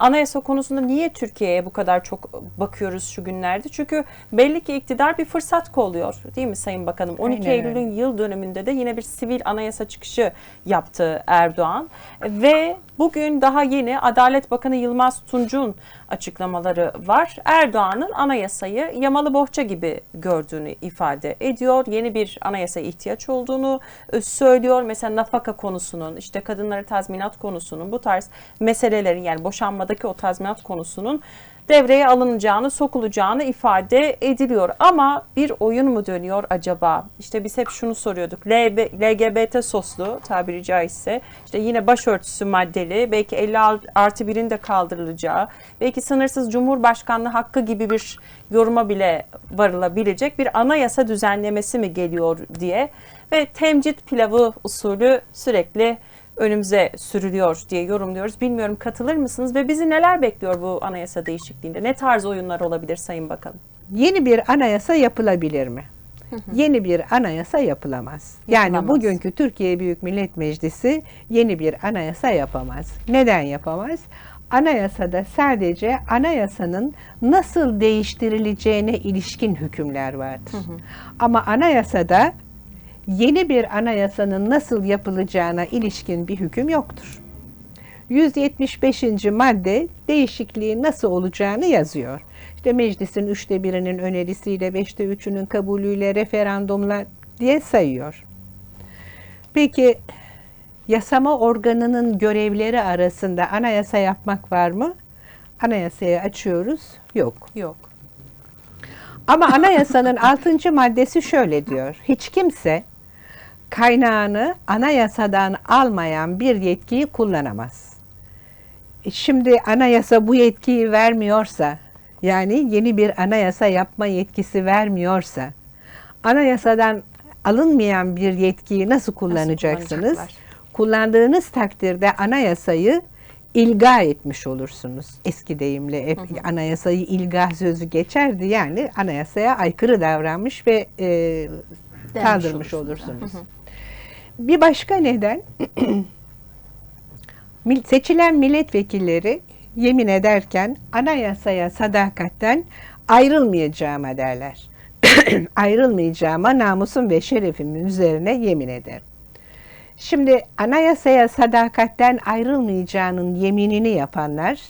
anayasa konusunda niye Türkiye'ye bu kadar çok bakıyoruz şu günlerde? Çünkü belli ki iktidar bir fırsat kolluyor değil mi Sayın Bakanım? 12 Aynen. Eylül'ün yıl dönümünde de yine bir sivil anayasa çıkışı yaptı Erdoğan. Ve bugün daha yeni Adalet Bakanı Yılmaz Tunç'un açıklamaları var. Erdoğan'ın anayasayı yamalı bohça gibi gördüğünü ifade ediyor. Yeni bir anayasaya ihtiyaç olduğunu e, söylüyor. Mesela nafaka konusunun, işte kadınlara tazminat konusunun, bu tarz meselelerin yani boşanmadaki o tazminat konusunun devreye alınacağını, sokulacağını ifade ediliyor. Ama bir oyun mu dönüyor acaba? İşte biz hep şunu soruyorduk. LGBT soslu tabiri caizse işte yine başörtüsü maddeli belki 50 artı birin de kaldırılacağı belki sınırsız cumhurbaşkanlığı hakkı gibi bir yoruma bile varılabilecek bir anayasa düzenlemesi mi geliyor diye ve temcit pilavı usulü sürekli önümüze sürülüyor diye yorumluyoruz. Bilmiyorum katılır mısınız ve bizi neler bekliyor bu anayasa değişikliğinde? Ne tarz oyunlar olabilir Sayın Bakanım? Yeni bir anayasa yapılabilir mi? Yeni bir anayasa yapılamaz. Yani Yapılamaz. bugünkü Türkiye Büyük Millet Meclisi yeni bir anayasa yapamaz. Neden yapamaz? Anayasada sadece anayasanın nasıl değiştirileceğine ilişkin hükümler vardır. Ama anayasada yeni bir anayasanın nasıl yapılacağına ilişkin bir hüküm yoktur. 175. madde değişikliğin nasıl olacağını yazıyor. İşte meclisin üçte birinin önerisiyle, beşte üçünün kabulüyle, referandumla diye sayıyor. Peki yasama organının görevleri arasında anayasa yapmak var mı? Anayasayı açıyoruz. Yok. Yok. Ama anayasanın 6. maddesi şöyle diyor. Hiç kimse kaynağını anayasadan almayan bir yetkiyi kullanamaz. E Şimdi anayasa bu yetkiyi vermiyorsa, yani yeni bir anayasa yapma yetkisi vermiyorsa, anayasadan alınmayan bir yetkiyi nasıl kullanacaksınız? kullanacaklar? Kullandığınız takdirde anayasayı ilga etmiş olursunuz. Eski deyimle hep anayasayı ilga sözü geçerdi. Yani anayasaya aykırı davranmış ve e, kaldırmış olursunuz. Bir başka neden seçilen milletvekilleri yemin ederken anayasaya sadakatten ayrılmayacağıma derler. ayrılmayacağıma namusum ve şerefimin üzerine yemin ederim. Şimdi anayasaya sadakatten ayrılmayacağının yeminini yapanlar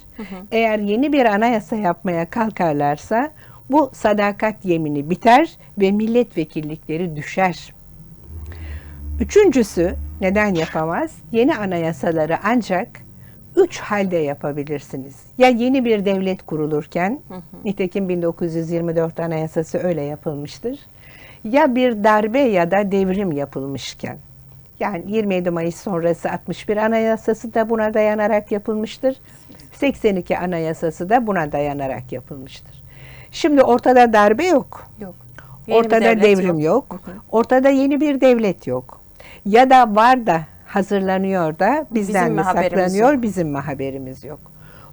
eğer yeni bir anayasa yapmaya kalkarlarsa bu sadakat yemini biter ve milletvekillikleri düşer. Üçüncüsü neden yapamaz? Yeni anayasaları ancak üç halde yapabilirsiniz. Ya yeni bir devlet kurulurken, nitekim 1924 anayasası öyle yapılmıştır. Ya bir darbe ya da devrim yapılmışken. Yani 27 Mayıs sonrası 61 anayasası da buna dayanarak yapılmıştır. 82 anayasası da buna dayanarak yapılmıştır. Şimdi ortada darbe yok. Yok. Yeni Ortada devrim yok. Ortada yeni bir devlet yok. Ya da var da hazırlanıyor da bizden Bizim mi saklanıyor, yok? bizim mi haberimiz yok.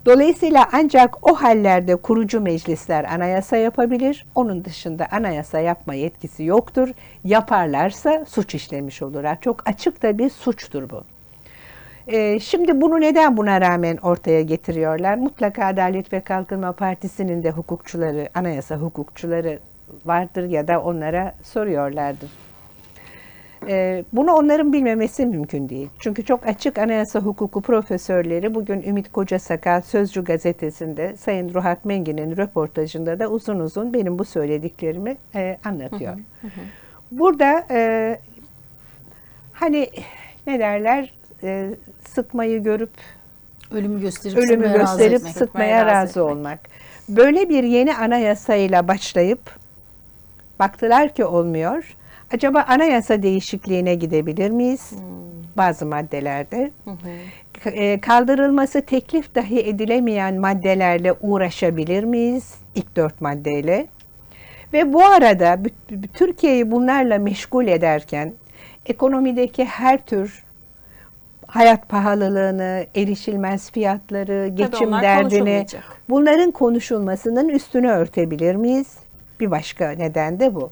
Dolayısıyla ancak o hallerde kurucu meclisler anayasa yapabilir. Onun dışında anayasa yapma yetkisi yoktur. Yaparlarsa suç işlemiş olurlar. Çok açık da bir suçtur bu. Ee, şimdi bunu neden buna rağmen ortaya getiriyorlar? Mutlaka Adalet ve Kalkınma Partisi'nin de hukukçuları, anayasa hukukçuları vardır ya da onlara soruyorlardır. Ee, bunu onların bilmemesi mümkün değil. Çünkü çok açık anayasa hukuku profesörleri bugün Ümit Kocasakal Sözcü gazetesinde Sayın Ruhat Mengi'nin röportajında da uzun uzun benim bu söylediklerimi e, anlatıyor. Burada e, hani ne derler e, sıtmayı görüp Ölümü gösterip ölümü sıtmaya razı gösterip etmek. razı razı etmek. olmak. Böyle bir yeni anayasayla başlayıp baktılar ki olmuyor. Acaba anayasa değişikliğine gidebilir miyiz? Bazı maddelerde. K- e, Kaldırılması teklif dahi edilemeyen maddelerle uğraşabilir miyiz? İlk dört maddeyle. Ve bu arada Türkiye'yi bunlarla meşgul ederken ekonomideki her tür hayat pahalılığını, erişilmez fiyatları, geçim derdini bunların konuşulmasının üstünü örtebilir miyiz? Bir başka neden de bu.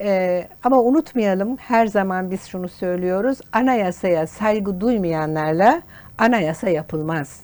Ee, ama unutmayalım her zaman biz şunu söylüyoruz. Anayasaya saygı duymayanlarla anayasa yapılmaz.